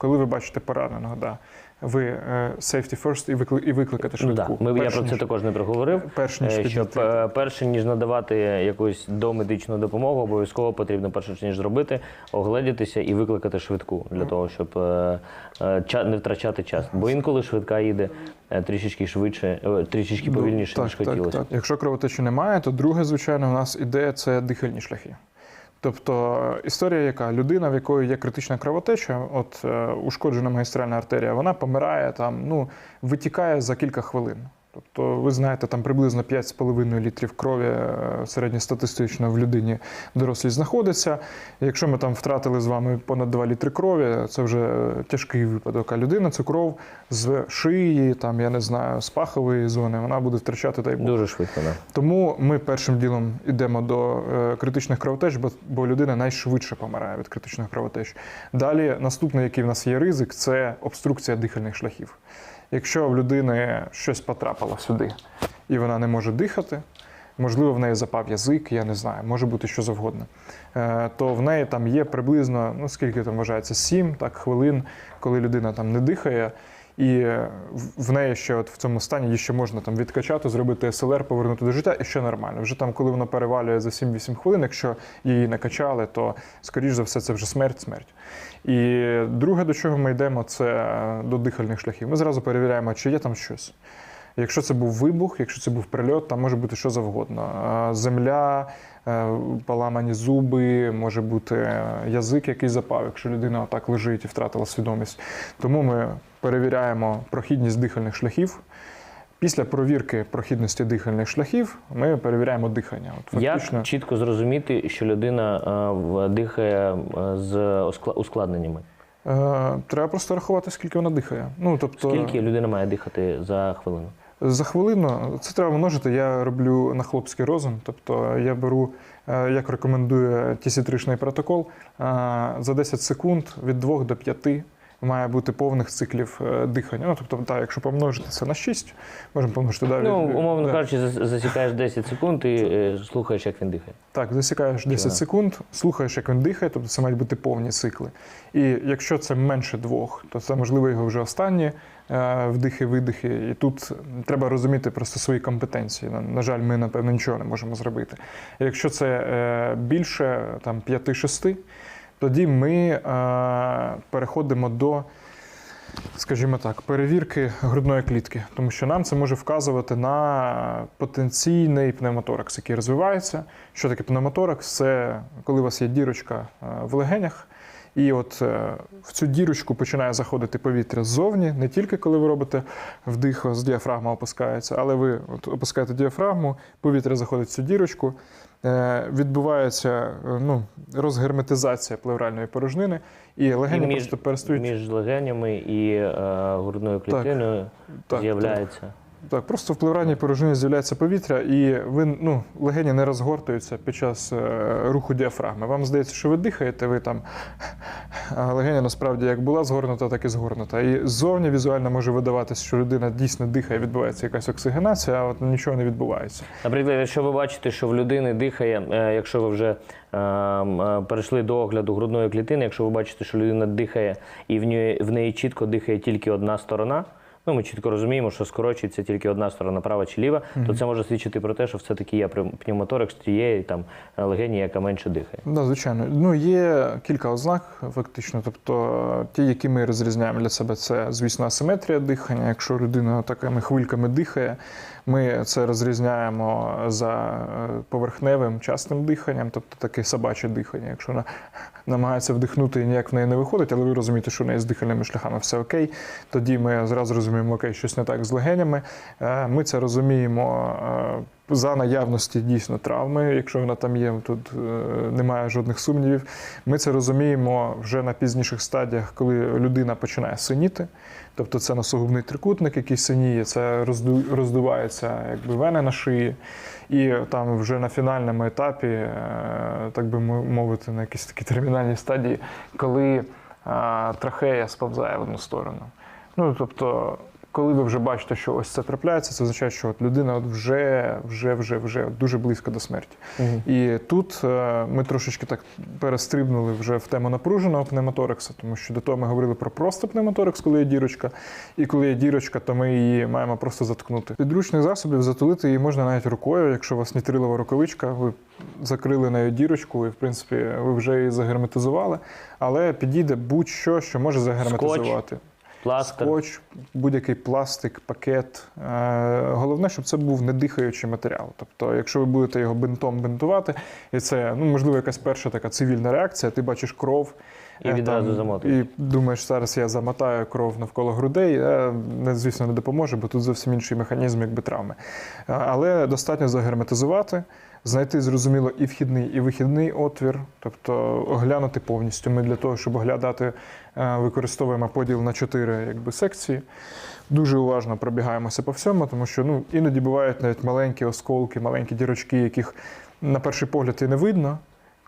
Коли ви бачите пораненого, да, ви е, safety first і, викли, і викликати швидку. да. Ми, я про це ніж- також не проговорив. Перш ніж Е, Щоб е, перше ніж надавати якусь домедичну допомогу, обов'язково потрібно перше ніж зробити, огледітися і викликати швидку для того, щоб не втрачати час. Бо інколи швидка їде трішечки швидше, трішечки повільніше, Ну, ніж так, хотілося. Так, так. Якщо кровотечі немає, то друге, звичайно, у нас іде це дихальні шляхи. Тобто е, історія, яка людина, в якої є критична кровотеча, от е, ушкоджена магістральна артерія, вона помирає там, ну витікає за кілька хвилин. Тобто, ви знаєте, там приблизно 5,5 літрів крові е, середньостатистично в людині дорослій знаходиться. Якщо ми там втратили з вами понад 2 літри крові, це вже е, тяжкий випадок. А людина цю кров з шиї, там я не знаю, з пахової зони, вона буде втрачати дай Бог. Дуже швидко, да. Тому ми першим ділом йдемо до е, критичних кровотеч, бо людина найшвидше помирає від критичних кровотеч. Далі наступний, який в нас є ризик, це обструкція дихальних шляхів. Якщо в людини щось потрапило сюди і вона не може дихати, можливо, в неї запав язик, я не знаю, може бути що завгодно. е, То в неї там є приблизно, ну скільки там вважається, 7 так, хвилин, коли людина там не дихає. І в- неї ще от в цьому стані її ще можна там відкачати, зробити СЛР, повернути до життя, і ще нормально. Вже там, коли воно перевалює за 7-8 хвилин, якщо її не качали, то скоріш за все це вже смерть, смерть. І друге, до чого ми йдемо, це до дихальних шляхів. Ми зразу перевіряємо, чи є там щось. Якщо це був вибух, якщо це був прильот, там може бути що завгодно. Земля, е, поламані зуби, може бути е, язик, який запав, якщо людина отак лежить і втратила свідомість. Тому ми перевіряємо прохідність дихальних шляхів. Після провірки прохідності дихальних шляхів ми перевіряємо дихання. От фактично, Як чітко зрозуміти, що людина е, дихає е, з ускладненнями? е, треба просто рахувати, скільки вона дихає. Ну, тобто, Скільки людина має дихати за хвилину? За хвилину це треба множити. Я роблю на хлопський розум. Тобто я беру, е, як рекомендує тісітричний протокол, за 10 секунд від 2 до 5 має бути повних циклів е, дихання. Ну, тобто, так, якщо помножити це на 6, можемо помножити далі. Ну, умовно да. кажучи, засікаєш 10 секунд і е, слухаєш, як він дихає. Так, засікаєш 10 Чудово. секунд, слухаєш, як він дихає, тобто це мають бути повні цикли. І якщо це менше двох, то це можливо його вже останні е, вдихи, видихи. І тут треба розуміти просто свої компетенції. На, жаль, ми напевно нічого не можемо зробити. Якщо це більше там 5-6, тоді ми е, переходимо до. Скажімо так, перевірки грудної клітки, тому що нам це може вказувати на потенційний пневмоторакс, який розвивається. Що таке пневмоторакс? Це коли у вас є дірочка е, в легенях, і от е, в цю дірочку починає заходити повітря ззовні, не тільки коли ви робите вдих, з діафрагма опускається, але ви от опускаєте діафрагму, повітря заходить в цю дірочку, е, відбувається е, ну, розгерметизація плевральної порожнини, і легені І між- просто перестають. Між легенями і е, грудною клітиною з'являється. Так, просто в плевральній порожнині з'являється повітря, і ви ну, легені не розгортуються під час е, руху діафрагми. Вам здається, що ви дихаєте, ви там. А легеня насправді як була згорнута, так і згорнута. І ззовні візуально може видаватися, що людина дійсно дихає, відбувається якась оксигенація, а от нічого не відбувається. Наприклад, якщо ви бачите, що в людини дихає, е, якщо ви вже е, е, перейшли до огляду грудної клітини, якщо ви бачите, що людина дихає і в неї, в неї чітко дихає тільки одна сторона. Ну, ми чітко розуміємо, що скорочується тільки одна сторона, права чи ліва, то це може свідчити про те, що все-таки є пнев- пневмоторакс тієї там легені, яка менше дихає. Да, звичайно. Ну, є кілька ознак, фактично. Тобто, ті, які ми розрізняємо для себе, це, звісно, асиметрія дихання. Якщо людина такими хвильками дихає, ми це розрізняємо за е, поверхневим частим диханням, тобто таке собаче дихання. Якщо вона намагається вдихнути і ніяк в неї не виходить, але ви розумієте, що в неї з дихальними шляхами все окей, тоді ми зразу розуміємо, окей, щось не так з легенями. Е, Ми це розуміємо. е, за наявності дійсно травми, якщо вона там є, тут е, немає жодних сумнівів. Ми це розуміємо вже на пізніших стадіях, коли людина починає синіти. Тобто це носогубний трикутник, який синіє, це роздувається якби вени на шиї. І там вже на фінальному етапі, так би мовити, на якійсь такій термінальній стадії, коли трахея сповзає в одну сторону. Ну, тобто, Коли ви вже бачите, що ось це трапляється, це означає, що от людина от вже, вже, вже, вже дуже близько до смерті. І тут е, ми трошечки так перестрибнули вже в тему напруженого пневмоторакса, тому що до того ми говорили про просто пневмоторакс, коли є дірочка, і коли є дірочка, то ми її маємо просто заткнути. Підручних засобів затулити її можна навіть рукою, якщо у вас нітрилова рукавичка, ви закрили нею дірочку, і в принципі ви вже її загерметизували, але підійде будь-що, що може загерметизувати. Пластир. Скотч, будь-який пластик, пакет. Е, Головне, щоб це був недихаючий матеріал. Тобто, якщо ви будете його бинтом бинтувати, і це ну, можливо якась перша така цивільна реакція, ти бачиш кров. І е, відразу замотуєш. І думаєш, зараз я замотаю кров навколо грудей. е, Не, звісно, не допоможе, бо тут зовсім інший механізм, якби травми. Е, Але достатньо загерметизувати, знайти зрозуміло і вхідний, і вихідний отвір, тобто оглянути повністю. Ми для того, щоб оглядати, використовуємо поділ на чотири якби, секції. Дуже уважно пробігаємося по всьому, тому що ну, іноді бувають навіть маленькі осколки, маленькі дірочки, яких на перший погляд і не видно.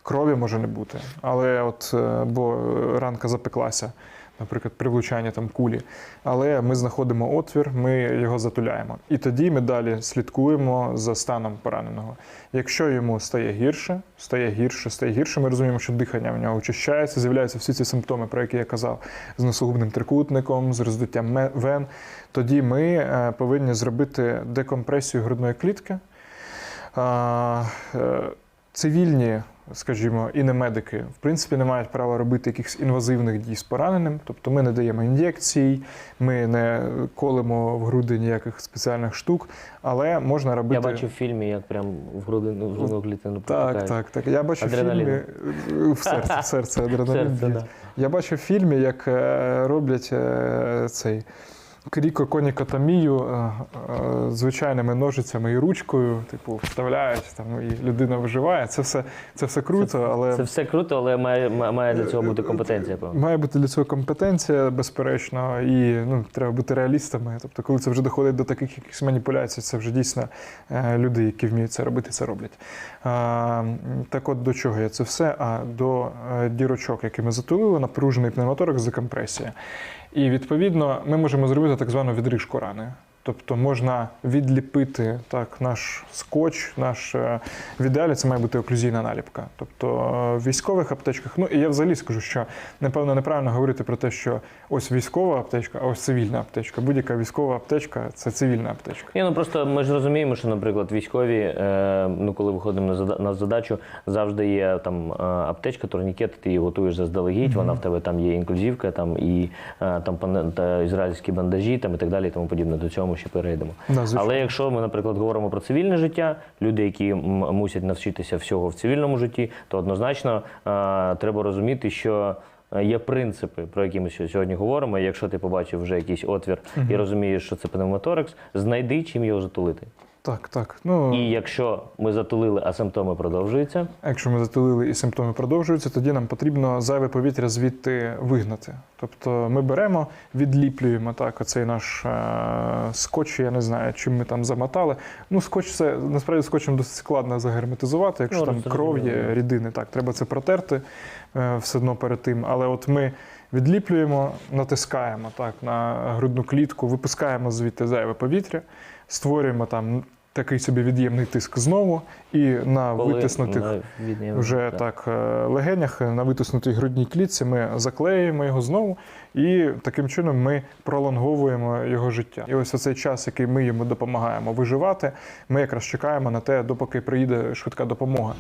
Крові може не бути, але от е, бо ранка запеклася, наприклад, при влучанні там кулі. Але ми знаходимо отвір, ми його затуляємо. І тоді ми далі слідкуємо за станом пораненого. Якщо йому стає гірше, стає гірше, стає гірше, ми розуміємо, що дихання в нього очищається, з'являються всі ці симптоми, про які я казав, з носогубним трикутником, з роздуттям вен. Тоді ми е, повинні зробити декомпресію грудної клітки. Цивільні, скажімо, і не медики, в принципі, не мають права робити якихось інвазивних дій з пораненим. Тобто ми не даємо ін'єкцій, ми не колемо в груди ніяких спеціальних штук, але можна робити. Я бачив в фільмі, як прям в грудину, в грудну клітину Так, так, так. Я бачив в фільмі в серце, в серце адреналін. Серце, да. Я бачив в фільмі, як е, роблять е, цей крікоконікотомію е, е, звичайними ножицями і ручкою, типу, вставляють там, і людина виживає. Це все, це все круто, але Це все круто, але має, має для цього бути компетенція. певно. має бути для цього компетенція, безперечно, і ну, треба бути реалістами. Тобто, коли це вже доходить до таких якихось маніпуляцій, це вже дійсно е, люди, які вміють це робити, це роблять. Так от до чого я це все? А до дірочок, які ми затулили, напружений пневмоторакс, декомпресія. І відповідно ми можемо зробити так звану відрижку рани. Тобто можна відліпити так наш скотч, наш е, в ідеалі це має бути оклюзійна наліпка. Тобто е, в військових аптечках, ну і я взагалі скажу, що напевно неправильно говорити про те, що ось військова аптечка, а ось цивільна аптечка. Будь-яка військова аптечка це цивільна аптечка. Ні, ну просто ми ж розуміємо, що, наприклад, військові, е, ну коли виходимо на зада- на задачу, завжди є там аптечка, турнікет, ти її готуєш заздалегідь, вона в тебе там є інклюзивка, там і там ізраїльські бандажі, там і так далі, і тому подібне. До цього ми ще перейдемо. Да. Але якщо ми, наприклад, говоримо про цивільне життя, люди, які мусять навчитися всього в цивільному житті, то однозначно а, треба розуміти, що. е, Є принципи, про які ми сьогодні говоримо. Якщо ти побачив вже якийсь отвір і розумієш, що це пневмоторакс, знайди чим його затулити. Так, так. Ну І якщо ми затулили, а симптоми продовжуються, Якщо ми затулили і симптоми продовжуються, тоді нам потрібно зайве повітря звідти вигнати. Тобто ми беремо, відліплюємо так, оцей наш е, скотч, я не знаю, чим ми там замотали. Ну, скотч це насправді скотчем досить складно загерметизувати, якщо Ну, там кров є, рідини. Так, треба це протерти е, все одно перед тим. Але от ми відліплюємо, натискаємо так на грудну клітку, випускаємо звідти зайве повітря, створюємо там. Такий собі від'ємний тиск знову, і на коли витиснутих на вже так е, легенях на витиснутій грудній клітці ми заклеюємо його знову, і таким чином ми пролонговуємо його життя. І ось цей час, який ми йому допомагаємо виживати, ми якраз чекаємо на те, допоки приїде швидка допомога.